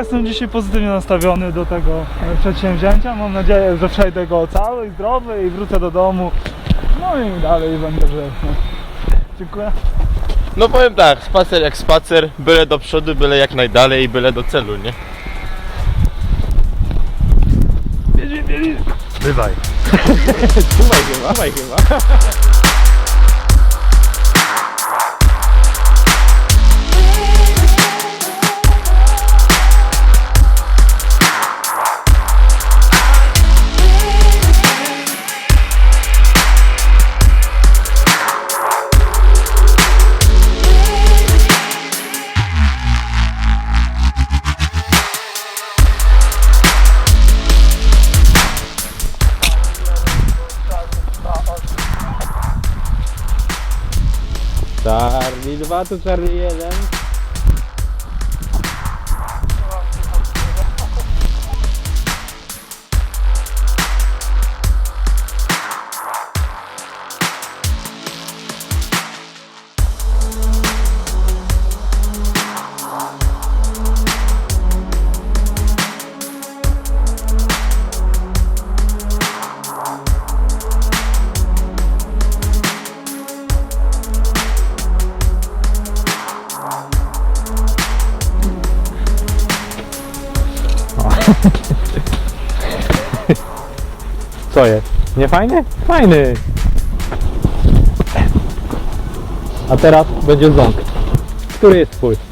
jestem dzisiaj pozytywnie nastawiony do tego e, przedsięwzięcia. Mam nadzieję, że przejdę go cały i zdrowy i wrócę do domu. No i dalej będę żył. Dziękuję. No powiem tak, spacer jak spacer, byle do przodu, byle jak najdalej i byle do celu, nie? Bywaj. Trzymaj chyba, trzymaj chyba. Charlie 2 to Charlie 1. Co jest? Nie fajny? Fajny. A teraz będzie ząg. Który jest twój?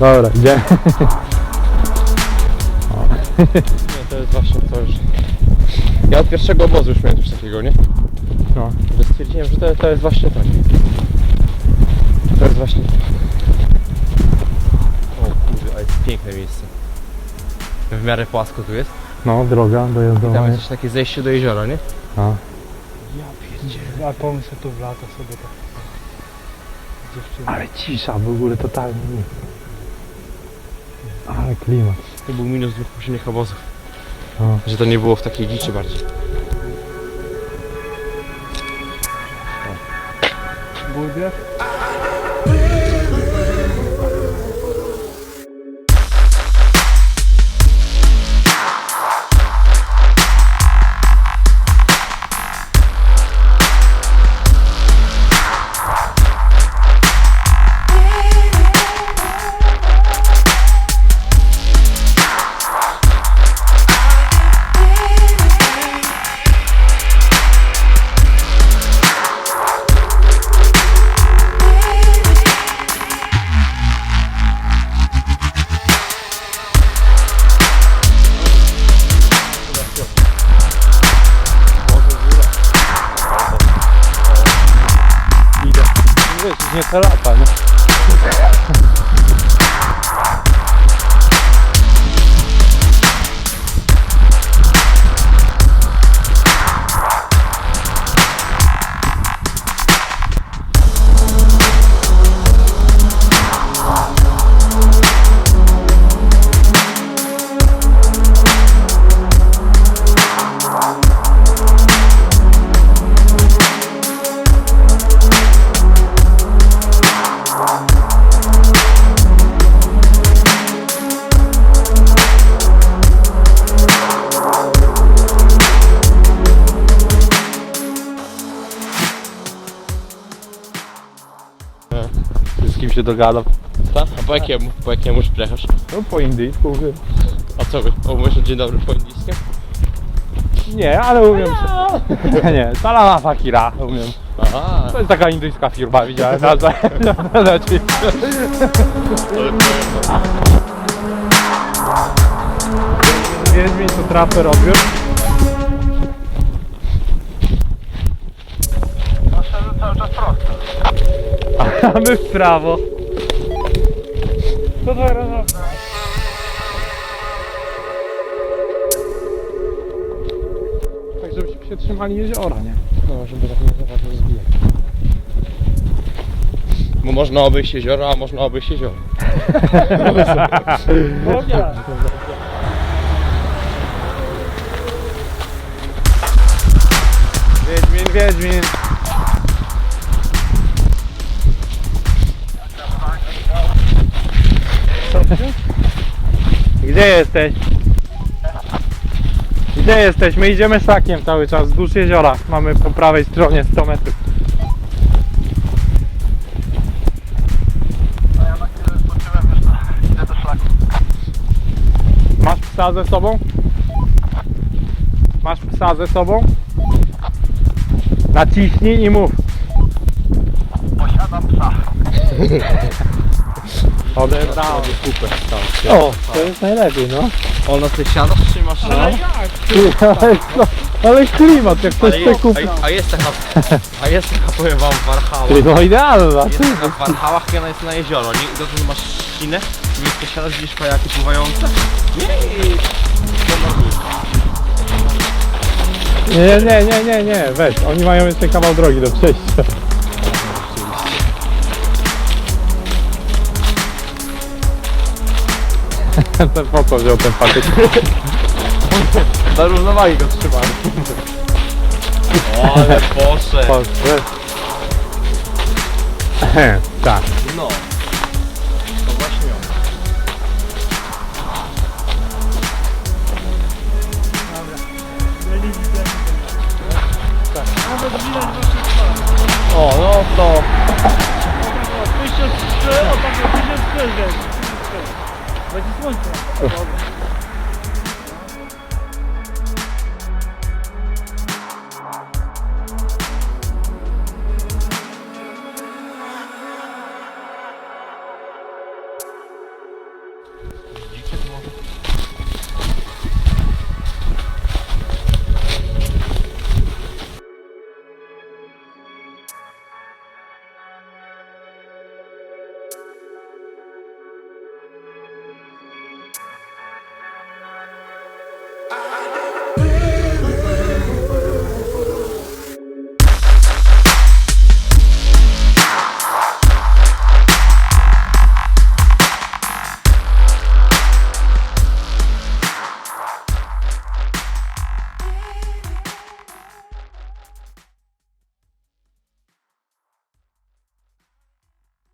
Dobra, idziemy. Nie, to jest właśnie to, że... Ja od pierwszego obozu już miałem coś takiego, nie? No. Że stwierdziłem, że to, to jest właśnie tak. To jest właśnie to. Piękne miejsce. W miarę płasko tu jest. No, droga I dojazdowa tam jest. jest takie zejście do jeziora, nie? No. A pomysł tu w lato sobie tak. Dziewczyny. Ale cisza w ogóle totalnie. nie. Ale klimat. To był minus dwóch poprzednich obozów. No. Że to nie było w takiej dziczy bardziej. Burger. Wiesz, nie te lata, nie? Się dogadam? Tak? A po jakiemu? Po jakiemu już przyjechasz? No po indyjsku wiem. A co wy? O, mówisz dzień dobry po indyjskim? Nie, ale umiem. nie, salama fakira umiem. Aha. To jest taka indyjska firma, widziałem na na- na necie. Wiedźmin to trapę robił. A my w prawo. To razy. Tak żebyśmy się trzymali jeziora, nie? No, żeby tak nie za bardzo zbijać. Bo można obejść jezioro, a można obejść jezioro. Burger. Wiedźmin, Wiedźmin. Gdzie jesteś? Gdzie jesteś? My idziemy szlakiem cały czas wzdłuż jeziora. Mamy po prawej stronie 100 metrów. A ja na chwilę spoczywam już na... Idę do szlaku. Masz psa ze sobą? Masz psa ze sobą? Naciśnij i mów. Posiadam psa. Odebrałem. Kupę stał. O, to jest najlepiej, no. O, na ty siadasz czy masz no. Ale, co? Ale klimat, jak ktoś Ale chce jest, kupić. a, a jest taka, a jest taka powiem wam Warhała. Ty, No idealna, Jest ty. taka w ona jest na jezioro, nie? I dotąd masz ścinę, nie siadasz, widzisz kajaki pływające. Nie, i... Nie, nie, nie, nie, nie, weź. Oni mają jeszcze kawał drogi do przejścia. Ten po co wziął ten patyk? Na równowagi go trzymamy. O, ale poszedł. Poszedł. Tak. No. Będzie słońce. Dobra.